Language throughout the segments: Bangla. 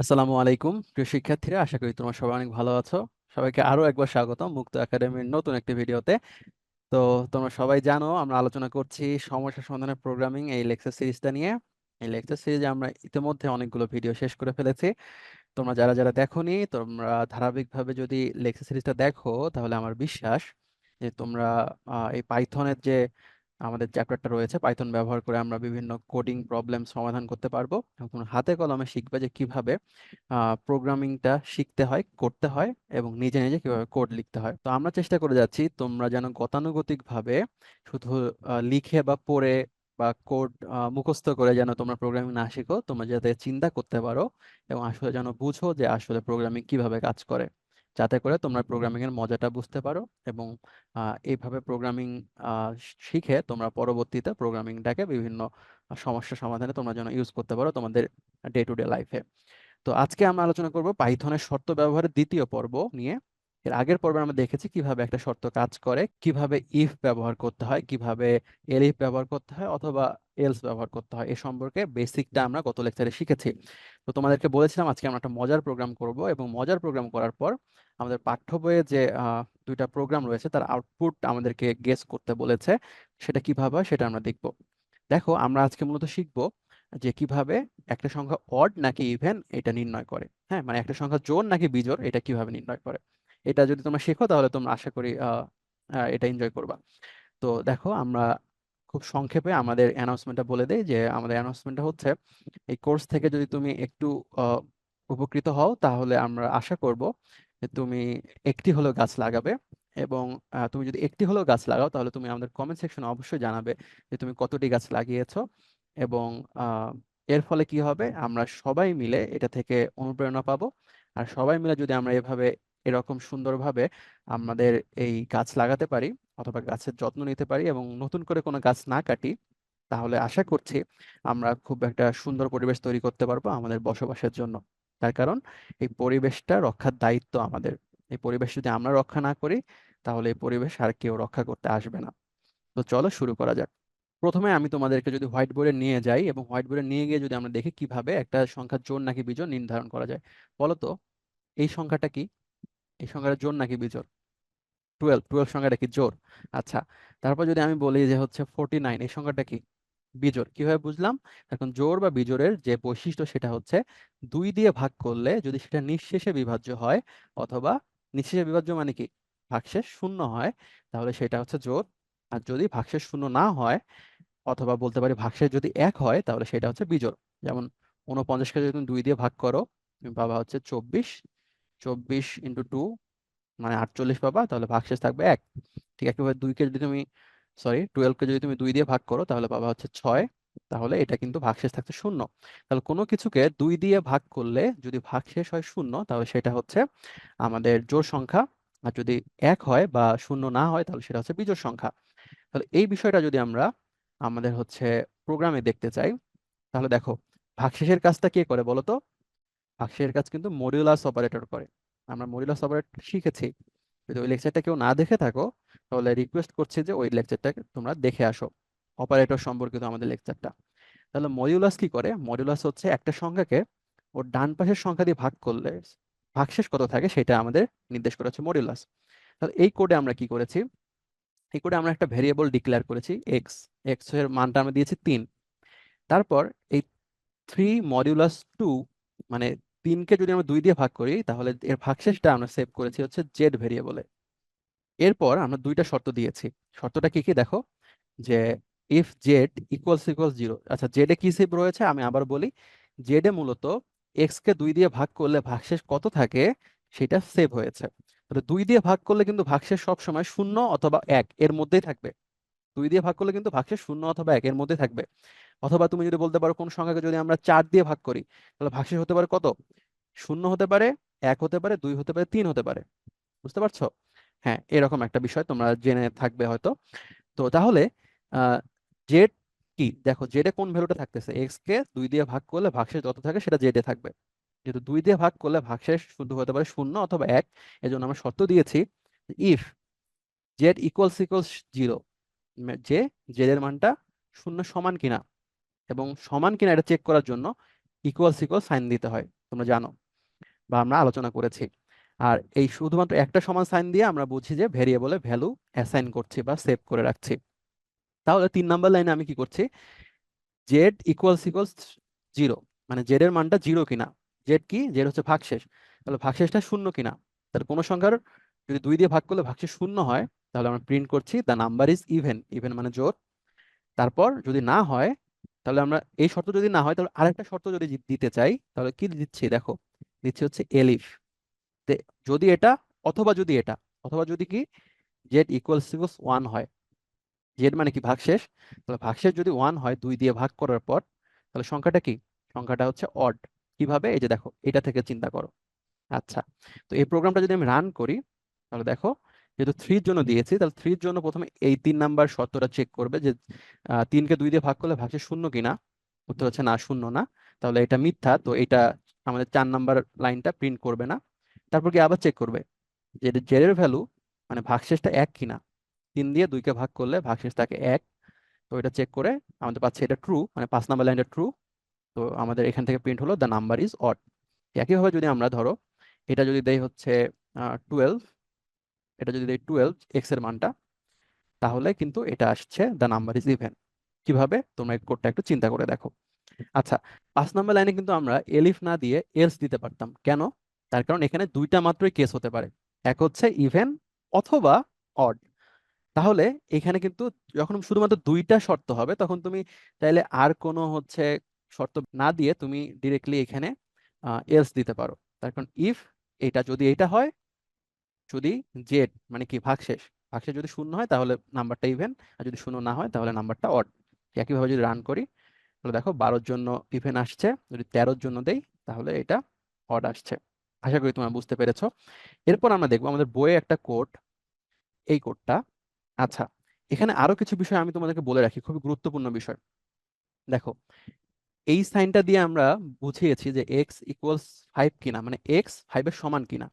আসসালামু আলাইকুম। প্রিয় শিক্ষার্থীরা, আশা করি তোমরা সবাই অনেক ভালো আছো। সবাইকে আরও একবার স্বাগতম মুক্ত একাডেমির নতুন একটি ভিডিওতে। তো তোমরা সবাই জানো, আমরা আলোচনা করছি সমস্যা সমাধানের প্রোগ্রামিং এই লেকচার সিরিজটা নিয়ে। এই লেকচার সিরিজে আমরা ইতিমধ্যে অনেকগুলো ভিডিও শেষ করে ফেলেছি। তোমরা যারা যারা দেখোনি, তোমরা ধারাবাহিকভাবে যদি লেকচার সিরিজটা দেখো, তাহলে আমার বিশ্বাস যে তোমরা এই পাইথনের যে আমাদের চ্যাপ্টারটা রয়েছে পাইথন ব্যবহার করে আমরা বিভিন্ন কোডিং প্রবলেম সমাধান করতে পারব। এবং হাতে কলমে শিখবে যে কীভাবে প্রোগ্রামিংটা শিখতে হয়, করতে হয় এবং নিজে নিজে কীভাবে কোড লিখতে হয়। তো আমরা চেষ্টা করে যাচ্ছি, তোমরা যেন গতানুগতিক ভাবে শুধু লিখে বা পড়ে বা কোড মুখস্থ করে যেন তোমরা প্রোগ্রামিং না শিখো, তোমরা যাতে চিন্তা করতে পারো এবং আসলে যেন বুঝো যে আসলে প্রোগ্রামিং কীভাবে কাজ করে। যাতে করে তোমরা প্রোগ্রামিং এর মজাটা বুঝতে পারো এবং এইভাবে প্রোগ্রামিং শিখে তোমরা পরবর্তীতে প্রোগ্রামিংটাকে বিভিন্ন সমস্যা সমাধানে তোমরা যেন ইউজ করতে পারো তোমাদের ডে টু ডে লাইফে তো আজকে আমরা আলোচনা করব পাইথনের শর্ত ব্যবহারের দ্বিতীয় পর্ব নিয়ে। এর আগের পর্বে আমরা দেখেছি কীভাবে একটা শর্ত কাজ করে, কীভাবে ইফ ব্যবহার করতে হয়, কীভাবে এলিফ ব্যবহার করতে হয় অথবা এলস ব্যবহার করতে হয়। এ সম্পর্কে বেসিকটা আমরা গত লেকচারে শিখেছি। তো তোমাদেরকে বলেছিলাম আজকে আমরা একটা মজার প্রোগ্রাম করব এবং মজার প্রোগ্রাম করার পর আমাদের পাঠ্য বইয়ে যে দুইটা প্রোগ্রাম রয়েছে তার আউটপুট আমাদেরকে গেস করতে বলেছে। সেটা কীভাবে সেটা আমরা দেখব। দেখো আমরা আজকে মূলত শিখব যে কীভাবে একটা সংখ্যা অড নাকি ইভেন এটা নির্ণয় করে। হ্যাঁ মানে একটা সংখ্যা জোর নাকি বিজোড় এটা কীভাবে নির্ণয় করে? এটা যদি তোমরা শেখো তাহলে তোমরা আশা করি এটা এনজয় করবা। তো দেখো আমরা খুব সংক্ষেপে আমাদের অ্যানাউন্সমেন্টটা বলে দেই যে, আমাদের অ্যানাউন্সমেন্টটা হচ্ছে, এই কোর্স থেকে যদি তুমি একটু উপকৃত হও, তাহলে আমরা আশা করব যে তুমি একটি হলেও গাছ লাগাবে এবং তুমি যদি একটি হলেও গাছ লাগাও, তাহলে তুমি আমাদের কমেন্ট সেকশনে অবশ্যই জানাবে যে তুমি কতটি গাছ লাগিয়েছ এবং এর ফলে কি হবে? আমরা সবাই মিলে এটা থেকে অনুপ্রেরণা পাবো। আর সবাই মিলে যদি আমরা এভাবে এরকম সুন্দরভাবে আমাদের এই গাছ লাগাতে পারি অথবা গাছের যত্ন নিতে পারি এবং নতুন করে কোনো গাছ না কাটি, তাহলে আশা করছি আমরা খুব একটা সুন্দর পরিবেশ তৈরি করতে পারব আমাদের বসবাসের জন্য। তার কারণ এই পরিবেশটা রক্ষার দায়িত্ব আমাদের। এই পরিবেশ যদি আমরা রক্ষা না করি, তাহলে এই পরিবেশ আর কেউ রক্ষা করতে আসবে না। তো চলো শুরু করা যাক। প্রথমে আমি তোমাদেরকে যদি হোয়াইট বোর্ডে নিয়ে যাই এবং হোয়াইট বোর্ডে নিয়ে গিয়ে যদি আমরা দেখি কীভাবে একটা সংখ্যা জোড় নাকি বিজোড় নির্ধারণ করা যায়। বলতো এই সংখ্যাটা কি? এই সংখ্যাটা জোড় নাকি বিজোড়? টুয়েলভ টুয়েলভ সংখ্যাটা কি জোর? আচ্ছা তারপর যদি আমি বলি যে হচ্ছে ফোরটি নাইন এই সংখ্যাটা কি? বিজোড়। কীভাবে বুঝলাম? এখন জোর বা বিজোড়ের যে বৈশিষ্ট্য সেটা হচ্ছে দুই দিয়ে ভাগ করলে যদি সেটা নিঃশেষে বিভাজ্য হয় অথবা নিঃশেষে বিভাজ্য মানে কি? ভাগশেষ শূন্য হয়, তাহলে সেটা হচ্ছে জোর আর যদি ভাগশেষ শূন্য না হয় অথবা বলতে পারি ভাগশেষ যদি এক হয়, তাহলে সেটা হচ্ছে বিজোড়। যেমন উনপঞ্চাশকে যদি তুমি দুই দিয়ে ভাগ করো তুমি পাবা হচ্ছে চব্বিশ চব্বিশ ইন্টু টু মানে আটচল্লিশ পাবা, তাহলে ভাগশেষ থাকবে এক। ঠিক একইভাবে দুইকে যদি তুমি সরি টুয়েলভকে যদি তুমি দুই দিয়ে ভাগ করো, তাহলে পাবা হচ্ছে ছয়। তাহলে এটা কিন্তু ভাগশেষ থাকছে শূন্য। তাহলে কোনো কিছুকে দুই দিয়ে ভাগ করলে যদি ভাগশেষ হয় শূন্য, তাহলে সেটা হচ্ছে আমাদের জোড় সংখ্যা। আর যদি এক হয় বা শূন্য না হয়, তাহলে সেটা হচ্ছে বিজোড় সংখ্যা। তাহলে এই বিষয়টা যদি আমরা আমাদের হচ্ছে প্রোগ্রামে দেখতে চাই, তাহলে দেখো, ভাগশেষের কাজটা কে করে বলো তো ভাগশেষের কাজ কিন্তু মডিউলাস অপারেটর করে। আমরা মডিউলাস অপারেটর শিখেছি। যদি ওই লেকচারটা কেউ না দেখে থাকো, তাহলে রিকোয়েস্ট করছি যে ওই লেকচারটা তোমরা দেখে আসো অপারেটর সম্পর্কিত আমাদের লেকচারটা তাহলে মডিউলাস কি করে? মডিউলাস হচ্ছে একটা সংখ্যাকে ওর ডান পাশের সংখ্যা দিয়ে ভাগ করলে ভাগশেষ কত থাকে সেটা আমাদের নির্দেশ করা হচ্ছে মডিউলাস তাহলে এই কোডে আমরা কি করেছি? এই কোডে আমরা একটা ভেরিয়েবল ডিক্লেয়ার করেছি এক্স এক্সের মানটা আমরা দিয়েছি তিন। তারপর এই থ্রি মডিউলাস টু মানে তিনকে যদি আমরা দুই দিয়ে ভাগ করি, তাহলে এর ভাগশেষটা আমরা সেভ করেছি হচ্ছে জেড ভেরিয়েবলে এরপর আমরা দুইটা শর্ত দিয়েছি। শর্তটা কি কি? দেখো, যে if Z equals equals zero আচ্ছা জেডে কি সেভ রয়েছে? আমি আবার বলি জেডে মূলত এক্স কে দুই দিয়ে ভাগ করলে ভাগশেষ কত থাকে? সেটা সেভ হয়েছে। তাহলে দুই দিয়ে ভাগ করলে কিন্তু ভাগশেষ সব সময় শূন্য অথবা এক এর মধ্যেই থাকবে। দুই দিয়ে ভাগ করলে কিন্তু ভাগশেষ শূন্য অথবা এক এর মধ্যে থাকবে। অথবা তুমি যদি বলতে পারো কোন সংখ্যাকে যদি আমরা চার দিয়ে ভাগ করি, তাহলে ভাগশেষ হতে পারে কত? শূন্য হতে পারে, এক হতে পারে, দুই হতে পারে, তিন হতে পারে। বুঝতে পারছ? হ্যাঁ এরকম একটা বিষয় তোমরা জেনে থাকবে হয়তো। তো তাহলে জেড কি? দেখো জেডে কোন ভ্যালুটা থাকতেছে? এক্স কে দুই দিয়ে ভাগ করলে ভাগশেষ যত থাকে সেটা জেডে থাকবে। যেহেতু দুই দিয়ে ভাগ করলে ভাগশেষ শুধু হতে পারে শূন্য অথবা এক, এজন্য আমরা শর্ত দিয়েছি if Z equals equals zero যে জেড এর মানটা শূন্য সমান কিনা এবং সমান কিনা এটা চেক করার জন্য ইকুয়াল ইকুয়াল সাইন দিতে হয়, তোমরা জানো বা আমরা আলোচনা করেছি। আর এই শুধুমাত্র একটা সমান সাইন দিয়ে আমরা বুঝি যে ভেরিয়েবলে ভ্যালু অ্যাসাইন করছি বা সেভ করে রাখছি। তাহলে তিন নাম্বার লাইনে আমি কি করছি? জেড ইকুয়ালস ইকুয়ালস জিরো মানে জেড এর মানটা জিরো কিনা। জেড কি? জেড হচ্ছে ভাগশেষ। তাহলে ভাগশেষটা শূন্য কিনা? তাহলে কোনো সংখ্যার যদি দুই দিয়ে ভাগ করলে ভাগশেষ শূন্য হয়, তাহলে আমরা প্রিন্ট করছি the number is even even মানে জোর। তারপর যদি না হয় তাহলে আমরা এই শর্ত যদি না হয়, তাহলে আরেকটা শর্ত যদি দিতে চাই, তাহলে কি দিচ্ছি? দেখো, দিচ্ছি হচ্ছে এলিফ যদি এটা অথবা যদি এটা, অথবা যদি কি? জেড ইকুয়াল ইকুয়ালস ওয়ান হয়। জেড মানে কি? ভাগশেষ। তাহলে ভাগশেষ যদি ওয়ান হয়, দুই দিয়ে ভাগ করার পর, তাহলে সংখ্যাটা কি? সংখ্যাটা হচ্ছে অড কীভাবে? এই যে দেখো, এটা থেকে চিন্তা করো। আচ্ছা তো এই প্রোগ্রামটা যদি আমি রান করি, তাহলে দেখো যেহেতু থ্রির জন্য দিয়েছি, তাহলে থ্রির জন্য প্রথমে এই তিন নাম্বার শর্তটা চেক করবে যে তিনকে দুই দিয়ে ভাগ করলে ভাগশেষ শূন্য কিনা? উত্তর হচ্ছে না, শূন্য না। তাহলে এটা মিথ্যা, তো এটা আমাদের চার নাম্বার লাইনটা প্রিন্ট করবে না। তারপর কি আবার চেক করবে? যে জেডের ভ্যালু মানে ভাগশেষটা এক কিনা? তিন দিয়ে দুইকে ভাগ করলে ভাগশেষ থাকে এক। তো এটা চেক করে আমাদের পাচ্ছে এটা ট্রু মানে পাঁচ নাম্বার লাইনটা ট্রু তো আমাদের এখান থেকে প্রিন্ট হলো দ্য নাম্বার ইজ অড একইভাবে যদি আমরা ধরো, এটা যদি দেই হচ্ছে টুয়েলভ এটা যদি দেই টুয়েলভ এক্সের মানটা, তাহলে কিন্তু এটা আসছে দ্য নাম্বার ইজ ইভেন কীভাবে? তোমরা এই কোডটা একটু চিন্তা করে দেখো। আচ্ছা পাঁচ নাম্বার লাইনে কিন্তু আমরা এলিফ না দিয়ে এলস দিতে পারতাম। কেন? তার কারণ এখানে দুইটা মাত্রই কেস হতে পারে। এক হচ্ছে ইভেন অথবা অড তাহলে এখানে কিন্তু যখন শুধুমাত্র দুইটা শর্ত হবে, তখন তুমি চাইলে আর কোনো হচ্ছে শর্ত না দিয়ে তুমি ডিরেক্টলি এখানে এলস দিতে পারো। তার কারণ ইফ এটা যদি এটা হয় যদি জেড মানে কি, ভাগশেষ ভাগশেষ যদি শূন্য হয় তাহলে নাম্বারটা ইভেন আর যদি শূন্য না হয় তাহলে নাম্বারটা অড একইভাবে যদি রান করি, তাহলে দেখো বারোর জন্য ইভেন আসছে, যদি তেরোর জন্য দেই, তাহলে এটা অড আসছে। আশা করি তোমরা বুঝতে পেরেছ। এরপর আমরা দেখব আমাদের বইয়ে একটা কোড এই কোডটা আচ্ছা এখানে আরও কিছু বিষয় আমি তোমাদেরকে বলে রাখি, খুবই গুরুত্বপূর্ণ বিষয়। দেখো, এই সাইনটা দিয়ে আমরা বুঝিয়েছি যে এক্স ইকুয়ালস ফাইভ কিনা মানে এক্স ফাইভের সমান কিনা।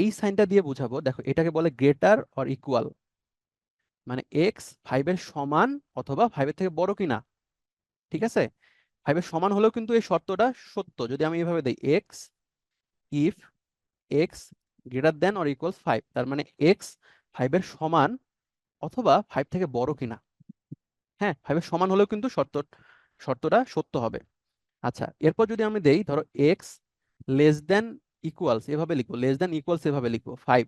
এই সাইনটা দিয়ে বুঝাবো, দেখো এটাকে বলে গ্রেটার অর ইকুয়াল মানে এক্স ফাইভের সমান অথবা ফাইভের থেকে বড় কিনা, ঠিক আছে? ফাইভের সমান হলেও কিন্তু এই শর্তটা সত্য, যদি আমি এইভাবে দিই X if X greater then or equal five তার মানে এক্স ফাইভের সমান অথবা ফাইভ থেকে বড় কিনা হ্যাঁ? ফাইভের সমান হলেও কিন্তু শর্ত, শর্তটা সত্য হবে। আচ্ছা এরপর যদি আমি দেই, ধরো এক্স লেস দেন ইকুয়ালস এভাবে লিখব লেস দেন ইকুয়ালস এভাবে লিখব ফাইভ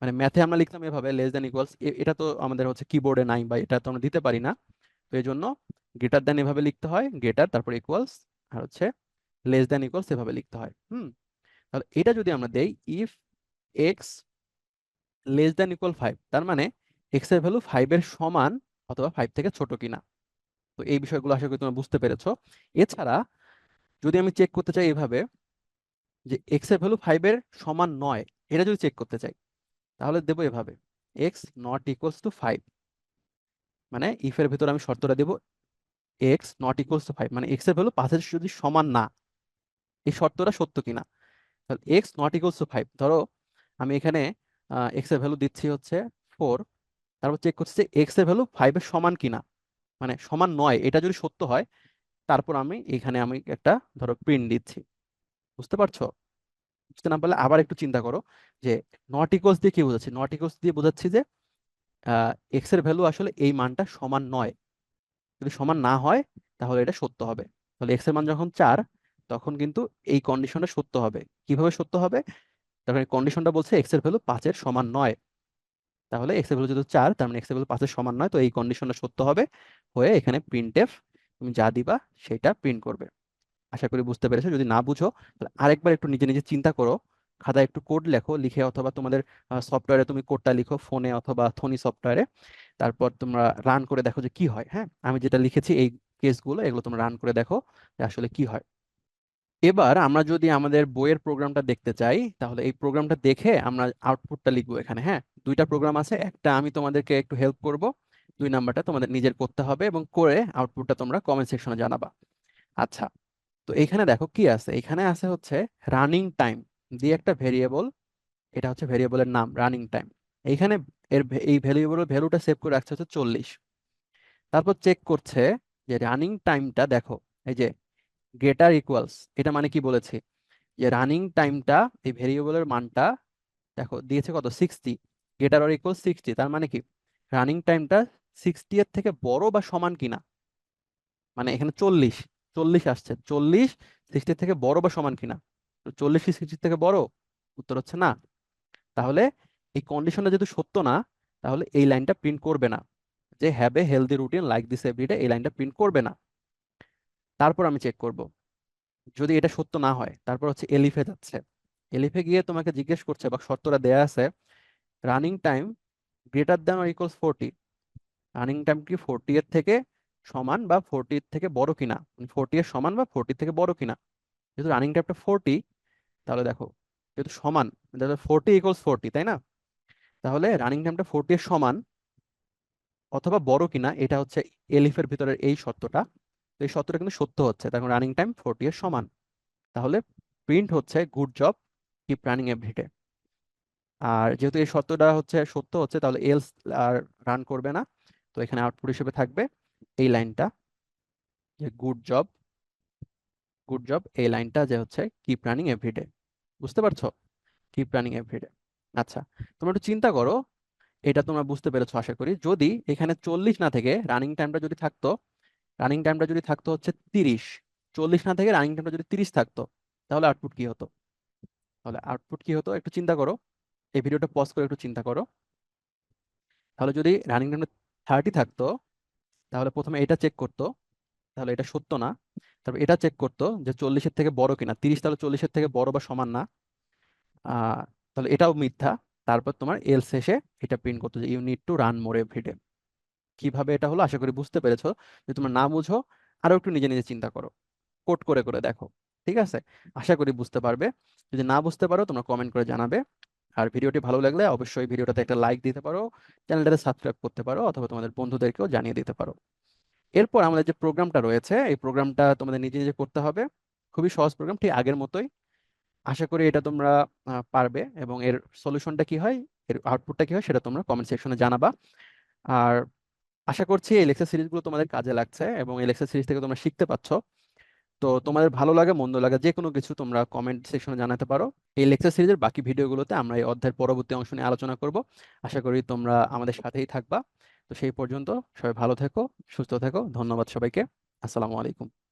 মানে ম্যাথে আমরা লিখতাম এভাবে লেস দ্যান ইকুয়ালস এটা তো আমাদের হচ্ছে কিবোর্ডে নাই বা এটা তো আমরা দিতে পারি না। তো এই জন্য গ্রেটার দেন এভাবে লিখতে হয় গ্রেটার তারপর ইকুয়ালস আর হচ্ছে লেস দেন ইকুয়ালস এভাবে লিখতে হয়, হুম। তাহলে এটা যদি আমরা দেই if X less then equal five তার মানে এক্সের ভ্যালু ফাইভের সমান অথবা ফাইভ থেকে ছোট কিনা। তো এই বিষয়গুলো আশা করি তোমরা বুঝতে পেরেছ। এছাড়া যদি আমি চেক করতে চাই এভাবে যে এক্সের ভ্যালু ফাইভের সমান নয়, এটা যদি চেক করতে চাই, তাহলে দেবো এভাবে X not equals to five মানে ইফ এর ভেতর আমি শর্তটা দেবো X not equals to five মানে এক্সের ভ্যালু পাঁচের যদি সমান না, এই শর্তটা সত্য কিনা? তাহলে X not equals to five ধরো আমি এখানে এক্সের ভ্যালু দিচ্ছি হচ্ছে ফোর তারপর চেক করছি এক্সের ভ্যালু ফাইভের সমান কিনা মানে সমান নয়, এটা যদি সত্য হয়, তারপর আমি এখানে আমি একটা, ধরো প্রিন্ট দিচ্ছি। বুঝতে পারছ? বুঝতে না পারলে আবার একটু চিন্তা করো যে নট ইকুয়ালস দিয়ে কি বোঝাচ্ছি? নট ইকুয়ালস দিয়ে বোঝাচ্ছি যে এক্সের ভ্যালু আসলে এই মানটা সমান নয়। যদি সমান না হয়, তাহলে এটা সত্য হবে। তাহলে এক্সের মান যখন চার, তখন কিন্তু এই কন্ডিশনটা সত্য হবে। কীভাবে সত্য হবে? তখন এই কন্ডিশনটা বলছে এক্সের ভ্যালু পাঁচের সমান নয়। তাহলে এক্সের ভ্যালু যদি চার, তার মানে এক্সের ভ্যালু পাঁচের সমান নয়, তো এই কন্ডিশনটা সত্য হবে। হয়ে এখানে প্রিন্টএফ তুমি যা দিবা, সেটা প্রিন্ট করবে। আশা করি বুঝতে পেরেছ। যদি না বুঝো, তাহলে আরেকবার একটু নিজে নিজে চিন্তা করো। খাতায় একটু কোড লেখো, লিখে অথবা তোমাদের সফটওয়্যারে তুমি কোডটা লিখো ফোনে অথবা থনি সফটওয়্যারে তারপর তোমরা রান করে দেখো যে কি হয় হ্যাঁ? আমি যেটা লিখেছি এই কেসগুলো এগুলো তোমরা রান করে দেখো যে আসলে কি হয়। এবার আমরা যদি আমাদের বইয়ের প্রোগ্রামটা দেখতে চাই, তাহলে এই প্রোগ্রামটা দেখে আমরা আউটপুটটা লিখব এখানে হ্যাঁ? দুইটা প্রোগ্রাম আছে, একটা আমি তোমাদেরকে একটু হেল্প করব, দুই নাম্বারটা তোমাদের নিজের করতে হবে এবং করে আউটপুটটা তোমরা কমেন্ট সেকশনে জানাবা। আচ্ছা তো এখানে দেখো কি আছে? এখানে আছে হচ্ছে রানিং টাইম দিয়ে একটা ভেরিয়েবল এটা হচ্ছে ভেরিয়েবলের নাম রানিং টাইম এইখানে এর এই ভেরিয়েবলের ভ্যালুটা সেভ করে রাখছে হচ্ছে চল্লিশ। তারপর চেক করছে যে রানিং টাইমটা দেখো, এই যে গ্রেটার ইকুয়ালস এটা মানে কি বলেছি? যে রানিং টাইমটা এই ভেরিয়েবলের মানটা দেখো দিয়েছে কত? Sixty greater or equal sixty তার মানে কি? রানিং টাইমটা সিক্সটি এর থেকে বড় বা সমান কিনা? মানে এখানে চল্লিশ। চল্লিশ আসছে। চল্লিশ সিক্সটির থেকে বড় বা সমান কিনা? তো চল্লিশ সিক্সটির থেকে বড়? উত্তর হচ্ছে না। তাহলে এই কন্ডিশনটা যেহেতু সত্য না, তাহলে এই লাইনটা প্রিন্ট করবে না। যে have a healthy routine like this everyday এই লাইনটা প্রিন্ট করবে না। তারপর আমি চেক করব। যদি এটা সত্য না হয়, তারপর হচ্ছে এলিফে যাচ্ছে। এলিফে গিয়ে তোমাকে জিজ্ঞেস করছে, বা শর্তটা দেয়া আছে running time greater than or equals forty running time কি ফোরটি এর থেকে সমান বা ফোরটি থেকে বড় কিনা? ফোরটি এর সমান বা ফোরটি থেকে বড় কিনা? যেহেতু রানিং টাইমটা ফোরটি তাহলে দেখো, যেহেতু সমান ফোরটি ইকুয়ালস ফোরটি তাই না? তাহলে রানিং টাইমটা ফোরটি এর সমান অথবা বড় কিনা, এটা হচ্ছে এলিফের ভিতরের এই শর্তটা তো এই শর্তটা কিন্তু সত্য হচ্ছে তখন রানিং টাইম ফোরটি এর সমান। তাহলে প্রিন্ট হচ্ছে good job keep running everyday আর যেহেতু এই শর্তটা হচ্ছে সত্য হচ্ছে, তাহলে এলস আর রান করবে না। তো এখানে আউটপুট হিসেবে থাকবে। এই লাইনটা, যে গুড জব গুড জব এই লাইনটা যে হচ্ছে কিপ রানিং এভরিডে বুঝতে পারছ? কিপ রানিং এভরিডে আচ্ছা তোমরা একটু চিন্তা করো, এটা তোমরা বুঝতে পেরেছ আশা করি। যদি এখানে চল্লিশ না থেকে রানিং টাইমটা যদি থাকতো রানিং টাইমটা যদি থাকতো হচ্ছে তিরিশ, চল্লিশ না থেকে রানিং টাইমটা যদি তিরিশ থাকতো, তাহলে আউটপুট কি হতো? তাহলে আউটপুট কি হতো? একটু চিন্তা করো। এই ভিডিওটা পজ করে একটু চিন্তা করো। তাহলে যদি রানিং টাইমটা থার্টি থাকতো তাহলে প্রথমে এটা চেক করতো, তাহলে এটা সত্য না। তারপর এটা চেক করতো যে চল্লিশের থেকে বড় কিনা। তিরিশ তাহলে চল্লিশের থেকে বড় বা সমান না। তাহলে এটাও মিথ্যা। তারপর তোমার এল শেষে এটা প্রিন্ট করতো যে you need to run more everyday কীভাবে এটা হলো? আশা করি বুঝতে পেরেছ। যে তোমরা না বুঝো, আরও একটু নিজে নিজে চিন্তা করো। কোট করে করে দেখো। ঠিক আছে? আশা করি বুঝতে পারবে। যদি না বুঝতে পারো, তোমরা কমেন্ট করে জানাবে। আর ভিডিওটি ভালো লাগলে অবশ্যই ভিডিওটাতে একটা লাইক দিতে পারো, চ্যানেলটাতে সাবস্ক্রাইব করতে পারো অথবা তোমাদের বন্ধুদেরকেও জানিয়ে দিতে পারো। এরপর আমাদের যে প্রোগ্রামটা রয়েছে, এই প্রোগ্রামটা তোমাদের নিজে নিজে করতে হবে। খুবই সহজ প্রোগ্রাম ঠিক আগের মতোই। আশা করি এটা তোমরা পারবে এবং এর সলিউশনটা কি হয়, এর আউটপুটটা কি হয় সেটা তোমরা কমেন্ট সেকশনে জানাবা। আর আশা করছি এই লেকচার সিরিজগুলো তোমাদের কাজে লাগছে এবং এই লেকচার সিরিজ থেকে তোমরা শিখতে পাচ্ছ তো তোমাদের ভালো লাগে, মন্দ লাগে যে কোনো কিছু তোমরা কমেন্ট সেকশনে জানাতে পারো। এই লেকচার সিরিজের বাকি ভিডিওগুলোতে আমরা এই অধ্যায়ের পরবর্তী অংশ নিয়ে আলোচনা করব। আশা করি তোমরা আমাদের সাথেই থাকবা। তো সেই পর্যন্ত সবাই ভালো থেকো, সুস্থ থেকো। ধন্যবাদ সবাইকে। আসসালামু আলাইকুম।